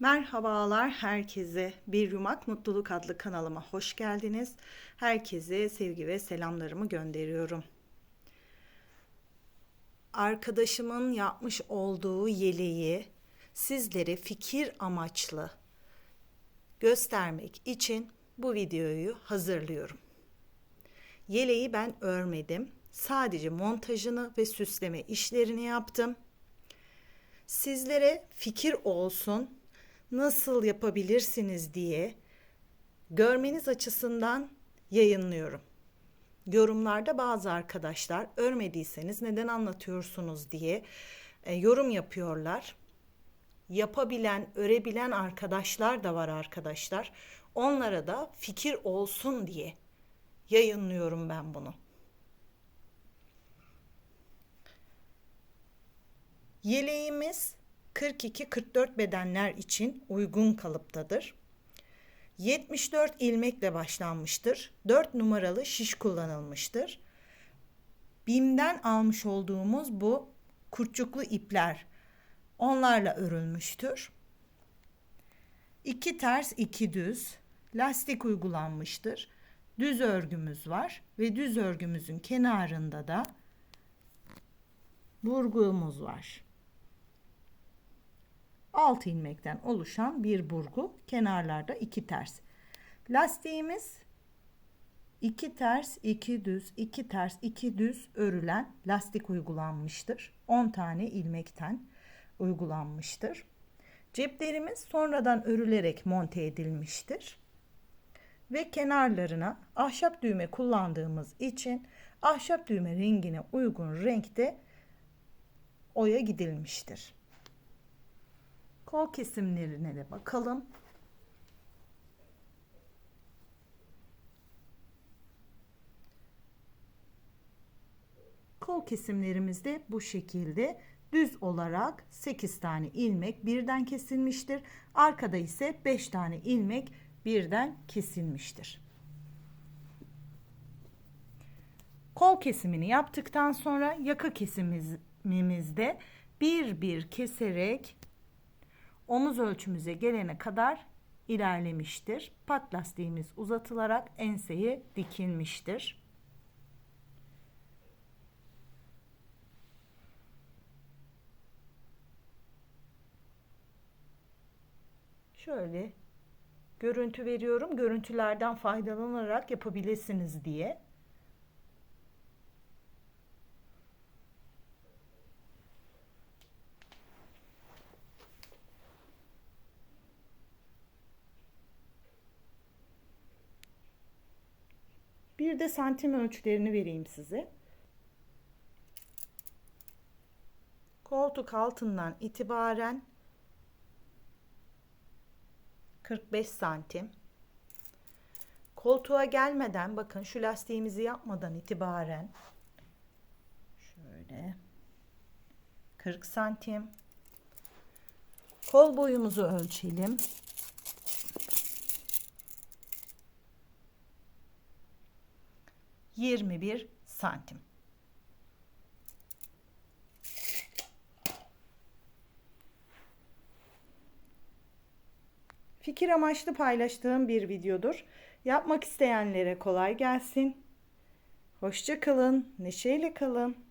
Merhabalar herkese. Bir Yumak Mutluluk adlı kanalıma hoş geldiniz. Herkese sevgi ve selamlarımı gönderiyorum. Arkadaşımın yapmış olduğu yeleği sizlere fikir amaçlı göstermek için bu videoyu hazırlıyorum. Yeleği ben örmedim. Sadece montajını ve süsleme işlerini yaptım. Sizlere fikir olsun, nasıl yapabilirsiniz diye görmeniz açısından yayınlıyorum. Yorumlarda bazı arkadaşlar örmediyseniz neden anlatıyorsunuz diye e, yorum yapıyorlar. Yapabilen, örebilen arkadaşlar da var arkadaşlar. Onlara da fikir olsun diye yayınlıyorum ben bunu. Yeleğimiz 42-44 bedenler için uygun kalıptadır. 74 ilmekle başlanmıştır. 4 numaralı şiş kullanılmıştır. BİM'den almış olduğumuz bu kurtçuklu ipler onlarla örülmüştür. İki ters iki düz lastik uygulanmıştır. Düz örgümüz var ve düz örgümüzün kenarında da burgumuz var. 6 ilmekten oluşan bir burgu. Kenarlarda iki ters. Lastiğimiz iki ters, iki düz, iki ters, iki düz örülen lastik uygulanmıştır. 10 tane ilmekten uygulanmıştır. Ceplerimiz sonradan örülerek monte edilmiştir. Ve kenarlarına ahşap düğme kullandığımız için ahşap düğme rengine uygun renkte oya gidilmiştir. Kol kesimlerine de bakalım. Kol kesimlerimiz de bu şekilde düz olarak 8 tane ilmek birden kesilmiştir. Arkada ise 5 tane ilmek birden kesilmiştir. Kol kesimini yaptıktan sonra yaka kesimimizde bir bir keserek omuz ölçümüze gelene kadar ilerlemiştir. Pat lastiğimiz uzatılarak enseye dikilmiştir. Şöyle görüntü veriyorum. Görüntülerden faydalanarak yapabilirsiniz diye. Bir de santim ölçülerini vereyim size. Koltuk altından itibaren 45 santim. Koltuğa gelmeden bakın şu lastiğimizi yapmadan itibaren şöyle 40 santim. Kol boyumuzu ölçelim. Yirmi bir santim. Fikir amaçlı paylaştığım bir videodur. Yapmak isteyenlere kolay gelsin. Hoşça kalın, neşeyle kalın.